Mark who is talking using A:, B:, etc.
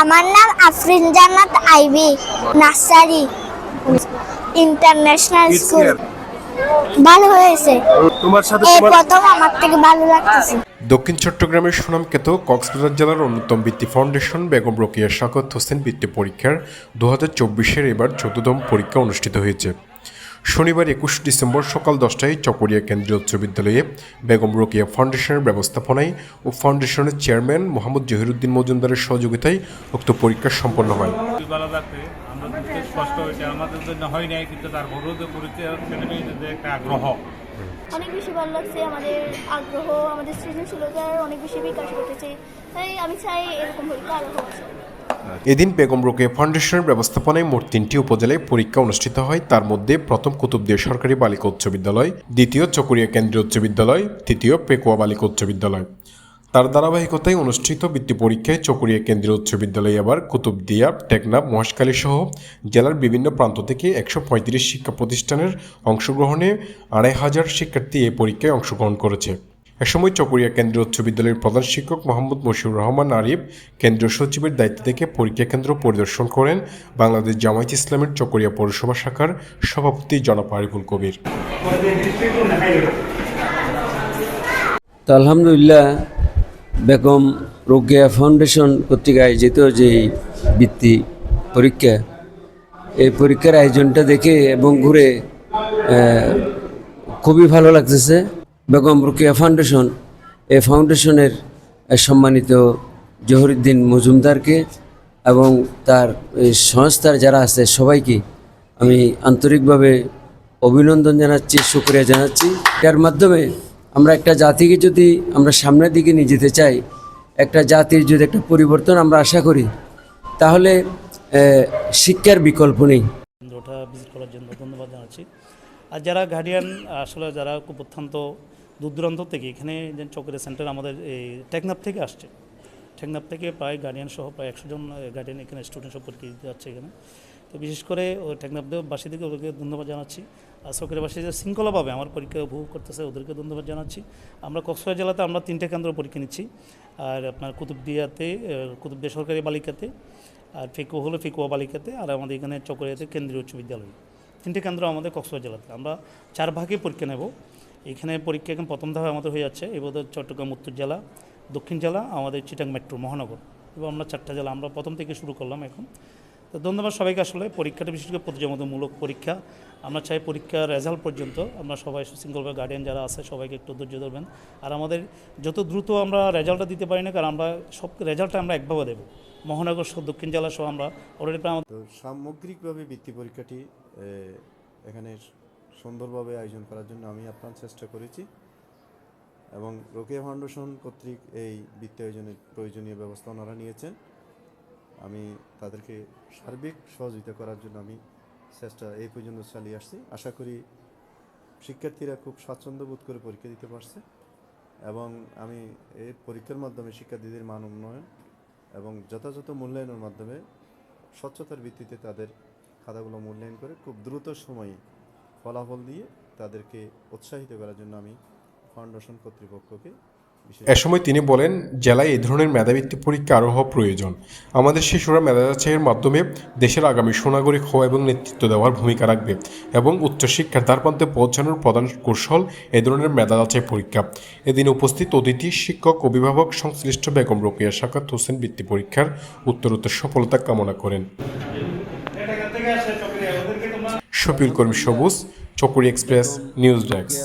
A: আমার নাম আফরিন জান্নাত আইবি নার্সারি ইন্টারন্যাশনাল স্কুল। ভালো হয়েছে।
B: তোমার সাথে
A: এই প্রথম আমার থেকে ভালো লাগতেছে।
C: দক্ষিণ চট্টগ্রামের সুনামখ্যাত কক্সবাজার জেলার অন্যতম বৃত্তি ফাউন্ডেশন বেগম রোকিয়া শাকত হোসেন বৃত্তি পরীক্ষার দু হাজার চব্বিশের এবার চতুর্থম পরীক্ষা অনুষ্ঠিত হয়েছে। শনিবার একুশ ডিসেম্বর সকাল দশটায় চকরিয়া কেন্দ্রীয় উচ্চ বিদ্যালয়ে বেগম রোকিয়া ফাউন্ডেশনের ব্যবস্থাপনায় ও ফাউন্ডেশনের চেয়ারম্যান মোহাম্মদ জহিরুদ্দিন মজুমদারের সহযোগিতায় উক্ত পরীক্ষা সম্পন্ন হয়।
D: আমাদের জন্য হয় নাই কিন্তু আগ্রহ।
E: অনেক বেশি ভালো লাগছে আমাদের আগ্রহ আমাদের সৃজনশীলতার অনেক বেশি বিকাশ ঘটেছে। তাই আমি চাই এরকম পরীক্ষা আরও
C: এদিন বেগম রোকেয়া ফাউন্ডেশনের ব্যবস্থাপনায় মোট তিনটি উপজেলায় পরীক্ষা অনুষ্ঠিত হয়। তার মধ্যে প্রথম কুতুবদিয়া সরকারি বালিকা উচ্চ বিদ্যালয়, দ্বিতীয় চকরিয়া কেন্দ্রীয় উচ্চ বিদ্যালয়, তৃতীয় পেকুয়া বালিকা উচ্চ বিদ্যালয়। তার ধারাবাহিকতায় অনুষ্ঠিত বৃত্তি পরীক্ষায় চকরিয়া কেন্দ্রীয় উচ্চ বিদ্যালয়ে আবার কুতুবদিয়া টেকনাফ মহেশখালী সহ জেলার বিভিন্ন প্রান্ত থেকে একশো পঁয়ত্রিশ শিক্ষা প্রতিষ্ঠানের অংশগ্রহণে আড়াই হাজার শিক্ষার্থী এই পরীক্ষায় অংশগ্রহণ করেছে। এ সময় চকরিয়া কেন্দ্রীয় উচ্চ বিদ্যালয়ের প্রধান শিক্ষক মোহাম্মদ মশিউর রহমান আরিফ কেন্দ্রীয় সচিবের দায়িত্ব থেকে পরীক্ষা কেন্দ্র পরিদর্শন করেন বাংলাদেশ জামায়াত ইসলামের চকরিয়া পৌরসভা শাখার সভাপতি জনাব আরিফুল কবির।
F: আলহামদুলিল্লাহ, বেগম রোকেয়া ফাউন্ডেশন কর্তৃক আয়োজিত যে বৃত্তি পরীক্ষা, এই পরীক্ষার আয়োজনটা দেখে এবং ঘুরে খুবই ভালো লাগতেছে। বেগম রোকেয়া ফাউন্ডেশন, এ ফাউন্ডেশনের সম্মানিত জহরুদ্দিন মজুমদারকে এবং তার সংস্থার যারা আছে সবাইকে আমি আন্তরিকভাবে অভিনন্দন জানাচ্ছি, শুক্রিয়া জানাচ্ছি। এটার মাধ্যমে আমরা একটা জাতিকে যদি আমরা সামনের দিকে নিয়ে যেতে চাই, একটা জাতির যদি একটা পরিবর্তন আমরা আশা করি, তাহলে শিক্ষার বিকল্প নেই।
G: কেন্দ্রটা ভিজিট করার জন্য ধন্যবাদ জানাচ্ছি। আর যারা গার্ডিয়ান আসলে যারা খুব অত্যন্ত দূর দূরান্ত থেকে এখানে যে চকরি সেন্টার আমাদের এই টেকনাপ থেকে আসছে। টেকনাপ থেকে প্রায় গার্ডিয়ান সহ প্রায় একশো জন গার্ডিয়ান এখানে স্টুডেন্ট সব পরীক্ষা দিতে যাচ্ছে এখানে। তো বিশেষ করে ও টেকনাফবাসীদেরকে ওদেরকে ধন্যবাদ জানাচ্ছি। আর চকরিবাসী যে শৃঙ্খলাভাবে আমার পরীক্ষা উপভোগ করতেছে, ওদেরকে ধন্যবাদ জানাচ্ছি। আমরা কক্সবাজার জেলাতে আমরা তিনটে কেন্দ্র পরীক্ষা নিচ্ছি। আর আপনার কুতুবদিয়াতে কুতুবদিয়া সরকারি বালিকাতে, আর ফিকুয়া হলো ফিকুয়া বালিকাতে, আর আমাদের এখানে চকরিয়াতে কেন্দ্রীয় উচ্চ বিদ্যালয়। তিনটে কেন্দ্র আমাদের কক্সবাজার জেলাতে। আমরা চার ভাগে পরীক্ষা নেব। এখানে পরীক্ষা এখন প্রথম ধাপে আমাদের হয়ে যাচ্ছে। এবার চট্টগ্রাম, উত্তর জেলা, দক্ষিণ জেলা, আমাদের চিটাং মেট্রো, মহানগর এবং আমরা চারটা জেলা, আমরা প্রথম থেকে শুরু করলাম এখন। তো ধন্যবাদ সবাইকে আসলে। পরীক্ষাটা বিশেষ করে প্রতিযোগিতামূলক পরীক্ষা। আমরা চাই পরীক্ষার রেজাল্ট পর্যন্ত। আমরা সবাই সুশৃঙ্খলভাবে গার্ডিয়ান যারা আছে, সবাইকে একটু ধৈর্য ধরবেন। আর আমাদের যত দ্রুত আমরা রেজাল্টটা দিতে পারি না কারণ আমরা সব রেজাল্টটা আমরা একভাবে দেবো। মহানগর দক্ষিণ জেলা সহ আমরা অলরেডি
H: সামগ্রিকভাবে বৃত্তি পরীক্ষাটি এখানে সুন্দরভাবে আয়োজন করার জন্য আমি আপ্রাণ চেষ্টা করেছি। এবং রোকেয়া ফাউন্ডেশন কর্তৃক এই বৃত্তি আয়োজনের প্রয়োজনীয় ব্যবস্থা ওনারা নিয়েছেন। আমি তাদেরকে সার্বিক সহযোগিতা করার জন্য আমি চেষ্টা এই পর্যন্ত চালিয়ে আসছি। আশা করি শিক্ষার্থীরা খুব স্বাচ্ছন্দ্য বোধ করে পরীক্ষা দিতে পারছে এবং আমি এই পরীক্ষার মাধ্যমে শিক্ষার্থীদের মান উন্নয়ন এবং যথাযথ মূল্যায়নের মাধ্যমে স্বচ্ছতার ভিত্তিতে তাদের খাতাগুলো মূল্যায়ন করে খুব দ্রুত সময়ে ফলাফল দিয়ে তাদেরকে উৎসাহিত করার জন্য আমি ফাউন্ডেশন কর্তৃপক্ষকে
C: এ সময় তিনি বলেন, জেলায় এই ধরনের মেধাবৃত্তি পরীক্ষা আরও হওয়া প্রয়োজন। আমাদের শিশুরা মেধা যাচাইয়ের মাধ্যমে দেশের আগামী সুনাগরিক হওয়া এবং নেতৃত্ব দেওয়ার ভূমিকা রাখবে এবং উচ্চশিক্ষার দ্বারপ্রান্তে পৌঁছানোর প্রধান কৌশল এ ধরনের মেধা যাচাই পরীক্ষা। এদিন উপস্থিত অতিথি, শিক্ষক, অভিভাবক, সংশ্লিষ্ট বেগম রোকেয়া সাকাত হোসেন বৃত্তি পরীক্ষার উত্তরোত্তর সফলতা কামনা করেন। শফিউল করিম সবুজ চকুরি এক্সপ্রেস নিউজ ডেস্ক।